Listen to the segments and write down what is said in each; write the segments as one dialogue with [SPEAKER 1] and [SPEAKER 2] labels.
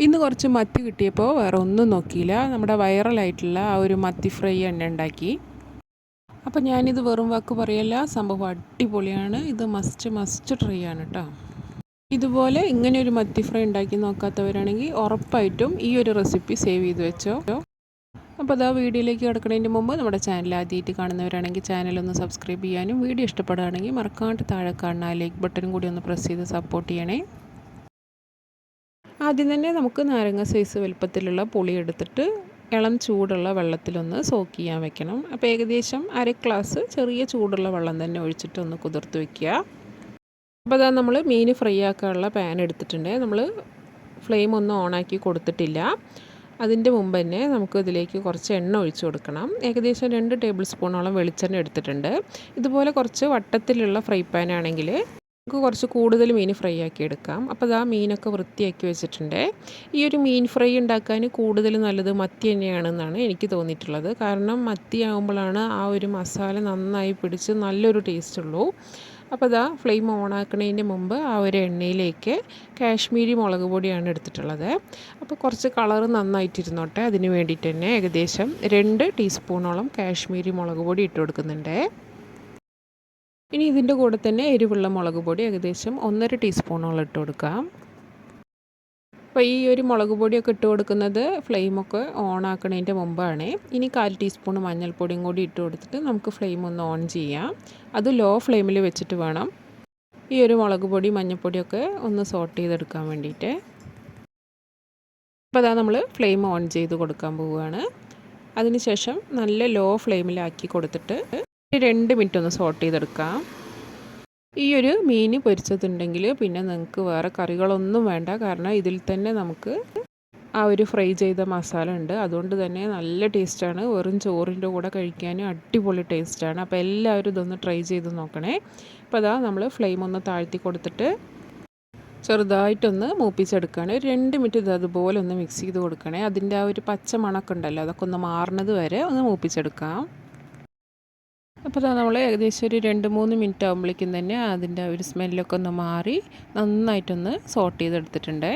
[SPEAKER 1] ഇന്ന് കുറച്ച് മത്തി കിട്ടിയപ്പോൾ വേറെ ഒന്നും നോക്കിയില്ല. നമ്മുടെ വൈറലായിട്ടുള്ള ആ ഒരു മത്തി ഫ്രൈ എണ്ണ ഉണ്ടാക്കി. അപ്പോൾ ഞാനിത് വെറും വാക്ക് പറയല്ല സംഭവം അടിപൊളിയാണ്. ഇത് മസ്റ്റ് മസ്റ്റ് ട്രൈ ആണ് കേട്ടോ ഇതുപോലെ ഇങ്ങനെ ഒരു മത്തി ഫ്രൈ ഉണ്ടാക്കി നോക്കാത്തവരാണെങ്കിൽ ഉറപ്പായിട്ടും ഈ ഒരു റെസിപ്പി സേവ് ചെയ്ത് വെച്ചോ. അപ്പോൾ അതാ വീഡിയോയിലേക്ക് കിടക്കുന്നതിന് മുമ്പ് നമ്മുടെ ചാനൽ ആദ്യമായിട്ട് കാണുന്നവരാണെങ്കിൽ ചാനലൊന്ന് സബ്സ്ക്രൈബ് ചെയ്യാനും വീഡിയോ ഇഷ്ടപ്പെടുകയാണെങ്കിൽ മറക്കാണ്ട് താഴെ കാണുന്ന ലൈക്ക് ബട്ടൺ കൂടി ഒന്ന് പ്രസ് ചെയ്ത് സപ്പോർട്ട് ചെയ്യണേ. ആദ്യം തന്നെ നമുക്ക് നാരങ്ങ സൈസ് വലുപ്പത്തിലുള്ള പുളി എടുത്തിട്ട് ഇളം ചൂടുള്ള വെള്ളത്തിലൊന്ന് സോക്ക് ചെയ്യാൻ വെക്കണം. അപ്പോൾ ഏകദേശം അര ഗ്ലാസ് ചെറിയ ചൂടുള്ള വെള്ളം തന്നെ ഒഴിച്ചിട്ട് ഒന്ന് കുതിർത്ത് വെക്കുക. അപ്പോൾ അതാ നമ്മൾ മീൻ ഫ്രൈ ആക്കാനുള്ള പാൻ എടുത്തിട്ടുണ്ട്. നമ്മൾ ഫ്ലെയിം ഒന്നും ഓണാക്കി കൊടുത്തിട്ടില്ല. അതിന്റെ മുമ്പ് തന്നെ നമുക്ക് ഇതിലേക്ക് കുറച്ച് എണ്ണ ഒഴിച്ചു കൊടുക്കണം. ഏകദേശം രണ്ട് ടേബിൾ സ്പൂണോളം വെളിച്ചെണ്ണ എടുത്തിട്ടുണ്ട്. ഇതുപോലെ കുറച്ച് വട്ടത്തിലുള്ള ഫ്രൈ പാൻ ആണെങ്കിൽ നമുക്ക് കുറച്ച് കൂടുതൽ മീൻ ഫ്രൈ ആക്കി എടുക്കാം. അപ്പോൾ അതാ മീനൊക്കെ വൃത്തിയാക്കി വെച്ചിട്ടുണ്ട്. ഈ ഒരു മീൻ ഫ്രൈ ഉണ്ടാക്കാൻ കൂടുതൽ നല്ലത് മത്തി തന്നെയാണെന്നാണ് എനിക്ക് തോന്നിയിട്ടുള്ളത്. കാരണം മത്തി ആകുമ്പോഴാണ് ആ ഒരു മസാല നന്നായി പിടിച്ച് നല്ലൊരു ടേസ്റ്റ് ഉള്ളൂ. അപ്പോൾ ഇതാ ഫ്ലെയിം ഓൺ ആക്കുന്നതിന് മുമ്പ് ആ ഒരു എണ്ണയിലേക്ക് കാശ്മീരി മുളക് പൊടിയാണ് എടുത്തിട്ടുള്ളത്. അപ്പോൾ കുറച്ച് കളർ നന്നായിട്ടിരുന്നോട്ടെ. അതിന് വേണ്ടിയിട്ട് തന്നെ ഏകദേശം രണ്ട് ടീസ്പൂണോളം കാശ്മീരി മുളക് പൊടി ഇട്ട് കൊടുക്കുന്നുണ്ട്. ഇനി ഇതിന്റെ കൂടെ തന്നെ എരിവുള്ള മുളക് പൊടി ഏകദേശം ഒന്നര ടീസ്പൂണോളം ഇട്ട് കൊടുക്കാം. അപ്പോൾ ഈ ഒരു മുളക് പൊടിയൊക്കെ ഇട്ട് കൊടുക്കുന്നത് ഫ്ലെയിമൊക്കെ ഓൺ ആക്കുന്നതിന്റെ മുമ്പാണ്. ഇനി കാൽ ടീസ്പൂൺ മഞ്ഞൾപ്പൊടിയും കൂടി ഇട്ട് കൊടുത്തിട്ട് നമുക്ക് ഫ്ലെയിം ഒന്ന് ഓൺ ചെയ്യാം. അത് ലോ ഫ്ലെയിമിൽ വെച്ചിട്ട് വേണം ഈ ഒരു മുളക് പൊടി മഞ്ഞൾപ്പൊടിയൊക്കെ ഒന്ന് സോട്ട് ചെയ്തെടുക്കാൻ വേണ്ടിയിട്ട്. അപ്പോൾ അതാ നമ്മൾ ഫ്ലെയിം ഓൺ ചെയ്ത് കൊടുക്കാൻ പോവുകയാണ്. അതിനുശേഷം നല്ല ലോ ഫ്ലെയിമിലാക്കി കൊടുത്തിട്ട് രണ്ട് മിനിറ്റ് ഒന്ന് സോട്ട് ചെയ്തെടുക്കാം. ഈ ഒരു മീൻ പൊരിച്ചതുണ്ടെങ്കിൽ പിന്നെ നിങ്ങൾക്ക് വേറെ കറികളൊന്നും വേണ്ട. കാരണം ഇതിൽ തന്നെ നമുക്ക് ആ ഒരു ഫ്രൈ ചെയ്ത മസാല ഉണ്ട്. അതുകൊണ്ട് തന്നെ നല്ല ടേസ്റ്റാണ് വെറും ചോറിന്റെ കൂടെ കഴിക്കാനും അടിപൊളി ടേസ്റ്റാണ് അപ്പോൾ എല്ലാവരും ഇതൊന്ന് ട്രൈ ചെയ്ത് നോക്കണേ. അപ്പോൾ അതാ നമ്മൾ ഫ്ലെയിം ഒന്ന് താഴ്ത്തി കൊടുത്തിട്ട് ചെറുതായിട്ടൊന്ന് മൂപ്പിച്ചെടുക്കുകയാണ് ഒരു രണ്ട് മിനിറ്റ് ഇത് അതുപോലെ ഒന്ന് മിക്സ് ചെയ്ത് കൊടുക്കണേ. അതിന്റെ ആ ഒരു പച്ച മണക്കുണ്ടല്ലോ അതൊക്കെ ഒന്ന് മാറുന്നത് വരെ ഒന്ന് മൂപ്പിച്ചെടുക്കാം. അപ്പോൾ നമ്മൾ ഏകദേശം ഒരു രണ്ട് മൂന്ന് മിനിറ്റ് ആകുമ്പോഴേക്കും തന്നെ അതിന്റെ ഒരു സ്മെല്ലൊക്കെ ഒന്ന് മാറി നന്നായിട്ടൊന്ന് സോട്ട് ചെയ്തെടുത്തിട്ടുണ്ട്.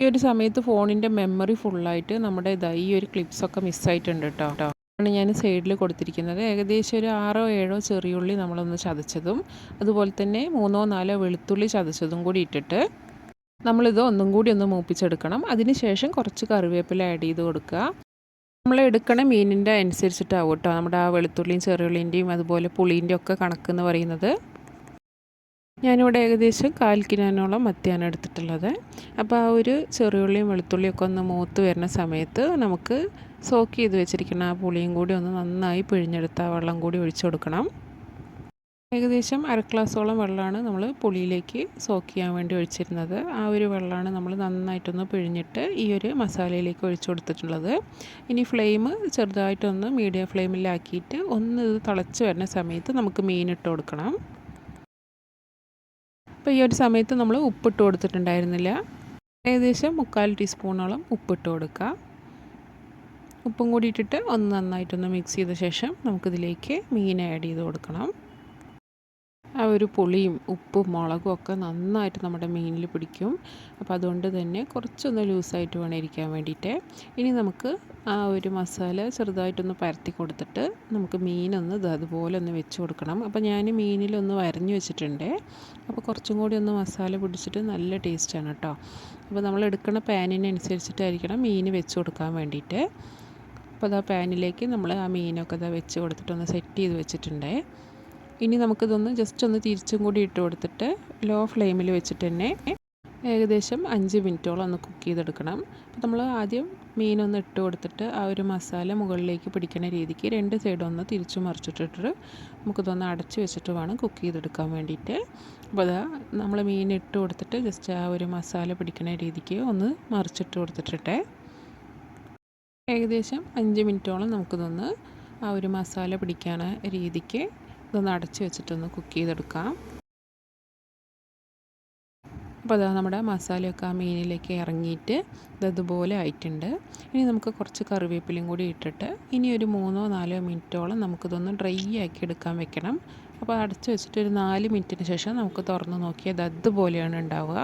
[SPEAKER 1] ഈ ഒരു സമയത്ത് ഫോണിന്റെ മെമ്മറി ഫുള്ളായിട്ട് നമ്മുടെ ഇതാ ഈ ഒരു ക്ലിപ്സൊക്കെ മിസ്സായിട്ടുണ്ട് കേട്ടോ ആണ് ഞാൻ സൈഡിൽ കൊടുത്തിരിക്കുന്നത്. ഏകദേശം ഒരു ആറോ ഏഴോ ചെറിയുള്ളി നമ്മളൊന്ന് ചതച്ചതും അതുപോലെ തന്നെ മൂന്നോ നാലോ വെളുത്തുള്ളി ചതച്ചതും കൂടി ഇട്ടിട്ട് നമ്മളിത് ഒന്നും കൂടി ഒന്ന് മൂപ്പിച്ചെടുക്കണം. അതിനുശേഷം കുറച്ച് കറിവേപ്പില ആഡ് ചെയ്ത് കൊടുക്കുക. നമ്മൾ എടുക്കണ മീനിന്റെ അനുസരിച്ചിട്ടാവും കേട്ടോ നമ്മുടെ ആ വെളുത്തുള്ളിയും ചെറുള്ളിന്റെയും അതുപോലെ പുളീന്റെയും ഒക്കെ കണക്ക് എന്ന് പറയുന്നത്. ഞാനിവിടെ ഏകദേശം കാൽ കിലോനോളം മത്തിയാണ് എടുത്തിട്ടുള്ളത്. അപ്പോൾ ആ ഒരു ചെറിയുള്ളിയും വെളുത്തുള്ളിയൊക്കെ ഒന്ന് മൂത്ത് വരുന്ന സമയത്ത് നമുക്ക് സോക്ക് ചെയ്ത് വെച്ചിരിക്കുന്ന ആ പുളിയും കൂടി ഒന്ന് നന്നായി പിഴിഞ്ഞെടുത്ത് ആ വെള്ളം കൂടി ഒഴിച്ചു കൊടുക്കണം. ഏകദേശം അര ഗ്ലാസോളം വെള്ളമാണ് നമ്മൾ പുളിയിലേക്ക് സോക്ക് ചെയ്യാൻ വേണ്ടി ഒഴിച്ചിരുന്നത്. ആ ഒരു വെള്ളമാണ് നമ്മൾ നന്നായിട്ടൊന്ന് പിഴിഞ്ഞിട്ട് ഈ ഒരു മസാലയിലേക്ക് ഒഴിച്ചു കൊടുത്തിട്ടുള്ളത്. ഇനി ഫ്ലെയിം ചെറുതായിട്ടൊന്ന് മീഡിയം ഫ്ലെയിമിലാക്കിയിട്ട് ഒന്ന് ഇത് തിളച്ച് വരുന്ന സമയത്ത് നമുക്ക് മീൻ ഇട്ട് കൊടുക്കണം. അപ്പോൾ ഈ ഒരു സമയത്ത് നമ്മൾ ഉപ്പിട്ട് കൊടുത്തിട്ടുണ്ടായിരുന്നില്ല. ഏകദേശം മുക്കാൽ ടീസ്പൂണോളം ഉപ്പിട്ട് കൊടുക്കുക ഉപ്പും കൂടി ഇട്ടിട്ട് ഒന്ന് നന്നായിട്ടൊന്ന് മിക്സ് ചെയ്ത ശേഷം നമുക്കിതിലേക്ക് മീൻ ആഡ് ചെയ്ത് കൊടുക്കണം. ഒരു പുളിയും ഉപ്പും മുളകും ഒക്കെ നന്നായിട്ട് നമ്മുടെ മീനിൽ പിടിക്കും. അപ്പോൾ അതുകൊണ്ട് തന്നെ കുറച്ചൊന്ന് ലൂസായിട്ട് വേണം ഇരിക്കാൻ വേണ്ടിയിട്ട് ഇനി നമുക്ക് ആ ഒരു മസാല ചെറുതായിട്ടൊന്ന് പരത്തി കൊടുത്തിട്ട് നമുക്ക് മീനൊന്ന് അതുപോലെ ഒന്ന് വെച്ച് കൊടുക്കണം. അപ്പോൾ ഞാൻ മീനിലൊന്ന് വരഞ്ഞു വെച്ചിട്ടുണ്ട്. അപ്പോൾ കുറച്ചും കൂടി ഒന്ന് മസാല പിടിച്ചിട്ട് നല്ല ടേസ്റ്റാണ് കേട്ടോ അപ്പോൾ നമ്മൾ എടുക്കുന്ന പാനിനനുസരിച്ചിട്ടായിരിക്കണം മീൻ വെച്ച് കൊടുക്കാൻ വേണ്ടിയിട്ട് അപ്പോൾ അതാ പാനിലേക്ക് നമ്മൾ ആ മീനൊക്കെ ഇതാ വെച്ച് കൊടുത്തിട്ടൊന്ന് സെറ്റ് ചെയ്ത് വെച്ചിട്ടുണ്ട്. ഇനി നമുക്കിതൊന്ന് ജസ്റ്റ് ഒന്ന് തിരിച്ചും കൂടി ഇട്ട് കൊടുത്തിട്ട് ലോ ഫ്ലെയിമിൽ വെച്ചിട്ട് തന്നെ ഏകദേശം അഞ്ച് മിനിറ്റോളം ഒന്ന് കുക്ക് ചെയ്തെടുക്കണം. അപ്പോൾ നമ്മൾ ആദ്യം മീനൊന്ന് ഇട്ട് കൊടുത്തിട്ട് ആ ഒരു മസാല മുകളിലേക്ക് പിടിക്കുന്ന രീതിക്ക് രണ്ട് സൈഡും ഒന്ന് തിരിച്ചു മറിച്ചിട്ടിട്ട് നമുക്കിതൊന്ന് അടച്ച് വെച്ചിട്ട് വേണം കുക്ക് ചെയ്തെടുക്കാൻ വേണ്ടിയിട്ട്. അപ്പോൾ അതാ നമ്മൾ മീൻ ഇട്ട് കൊടുത്തിട്ട് ജസ്റ്റ് ആ ഒരു മസാല പിടിക്കുന്ന രീതിക്ക് ഒന്ന് മറിച്ചിട്ട് കൊടുത്തിട്ടിട്ടെ. ഏകദേശം അഞ്ച് മിനിറ്റോളം നമുക്കിതൊന്ന് ആ ഒരു മസാല പിടിക്കാൻ രീതിക്ക് ഇതൊന്ന് അടച്ച് വെച്ചിട്ടൊന്ന് കുക്ക് ചെയ്തെടുക്കാം. അപ്പോൾ അതാ നമ്മുടെ മസാലയൊക്കെ ആ മീനിലേക്ക് ഇറങ്ങിയിട്ട് ഇതതുപോലെ ആയിട്ടുണ്ട്. ഇനി നമുക്ക് കുറച്ച് കറിവേപ്പിലയും കൂടി ഇട്ടിട്ട് ഇനി ഒരു മൂന്നോ നാലോ മിനിറ്റോളം നമുക്കിതൊന്ന് ഡ്രൈ ആക്കി എടുക്കാൻ വെക്കണം. അപ്പോൾ അടച്ച് വെച്ചിട്ട് ഒരു നാല് മിനിറ്റിന് ശേഷം നമുക്ക് തുറന്ന് നോക്കിയത് അത് അതുപോലെയാണ് ഉണ്ടാവുക.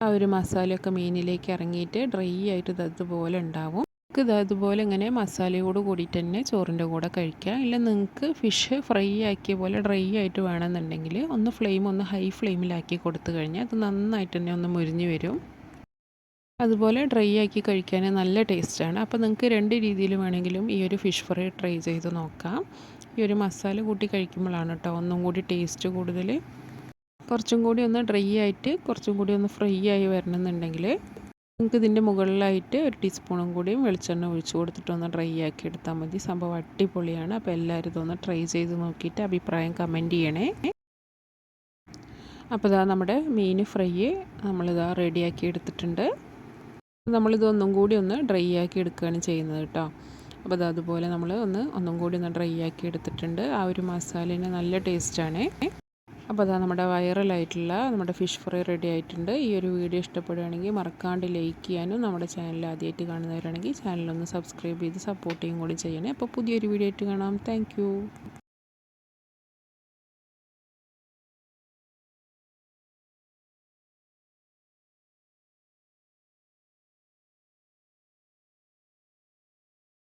[SPEAKER 1] ആ ഒരു മസാലയൊക്കെ മീനിലേക്ക് ഇറങ്ങിയിട്ട് ഡ്രൈ ആയിട്ട് ഇത് അതുപോലെ ഉണ്ടാവും. നിങ്ങൾക്ക് ഇത് അതുപോലെ ഇങ്ങനെ മസാലയോട് കൂടിയിട്ട് തന്നെ ചോറിന്റെ കൂടെ കഴിക്കാം. ഇല്ല നിങ്ങൾക്ക് ഫിഷ് ഫ്രൈ ആക്കിയ പോലെ ഡ്രൈ ആയിട്ട് വേണമെന്നുണ്ടെങ്കിൽ ഒന്ന് ഫ്ലെയിം ഒന്ന് ഹൈ ഫ്ലെയിമിലാക്കി കൊടുത്തു കഴിഞ്ഞാൽ അത് നന്നായിട്ട് തന്നെ ഒന്ന് മുരിഞ്ഞ് വരും. അതുപോലെ ഡ്രൈ ആക്കി കഴിക്കാൻ നല്ല ടേസ്റ്റാണ് അപ്പോൾ നിങ്ങൾക്ക് രണ്ട് രീതിയിൽ വേണമെങ്കിലും ഈ ഒരു ഫിഷ് ഫ്രൈ ട്രൈ ചെയ്ത് നോക്കാം. ഈ ഒരു മസാല കൂട്ടി കഴിക്കുമ്പോഴാണ് കേട്ടോ ഒന്നും കൂടി ടേസ്റ്റ് കൂടുതൽ കുറച്ചും കൂടി ഒന്ന് ഡ്രൈ ആയിട്ട് കുറച്ചും കൂടി ഒന്ന് ഫ്രൈ ആയി വരണമെന്നുണ്ടെങ്കിൽ നിങ്ങൾക്ക് ഇതിന്റെ മുകളിലായിട്ട് ഒരു ടീസ്പൂണും കൂടിയും വെളിച്ചെണ്ണ ഒഴിച്ചു കൊടുത്തിട്ട് ഒന്ന് ഡ്രൈ ആക്കി എടുത്താൽ മതി. സംഭവം അടിപൊളിയാണ്. അപ്പോൾ എല്ലാവരും ഇതൊന്ന് ട്രൈ ചെയ്ത് നോക്കിയിട്ട് അഭിപ്രായം കമന്റ് ചെയ്യണേ. അപ്പോൾ ഇതാ നമ്മുടെ മീൻ ഫ്രൈ നമ്മളിതാ റെഡിയാക്കി എടുത്തിട്ടുണ്ട്. നമ്മളിതൊന്നും കൂടി ഒന്ന് ഡ്രൈ ആക്കി എടുക്കുകയാണ് ചെയ്യുന്നത് കേട്ടോ. അപ്പോൾ അത് അതുപോലെ നമ്മൾ ഒന്ന് ഒന്നും കൂടി ഒന്ന് ഡ്രൈ ആക്കി എടുത്തിട്ടുണ്ട്. ആ ഒരു മസാലേന് നല്ല ടേസ്റ്റാണ് അപ്പോൾ അതാ നമ്മുടെ വൈറലായിട്ടുള്ള നമ്മുടെ ഫിഷ് ഫ്രൈ റെഡി ആയിട്ടുണ്ട്. ഈ ഒരു വീഡിയോ ഇഷ്ടപ്പെടുകയാണെങ്കിൽ മറക്കാണ്ട് ലൈക്ക് ചെയ്യാനും നമ്മുടെ ചാനൽ ആദ്യമായിട്ട് കാണുന്നവരാണെങ്കിൽ ചാനലൊന്ന് സബ്സ്ക്രൈബ് ചെയ്ത് സപ്പോർട്ട് കൂടി ചെയ്യണേ. അപ്പോൾ പുതിയൊരു വീഡിയോ ആയിട്ട് കാണാം. താങ്ക്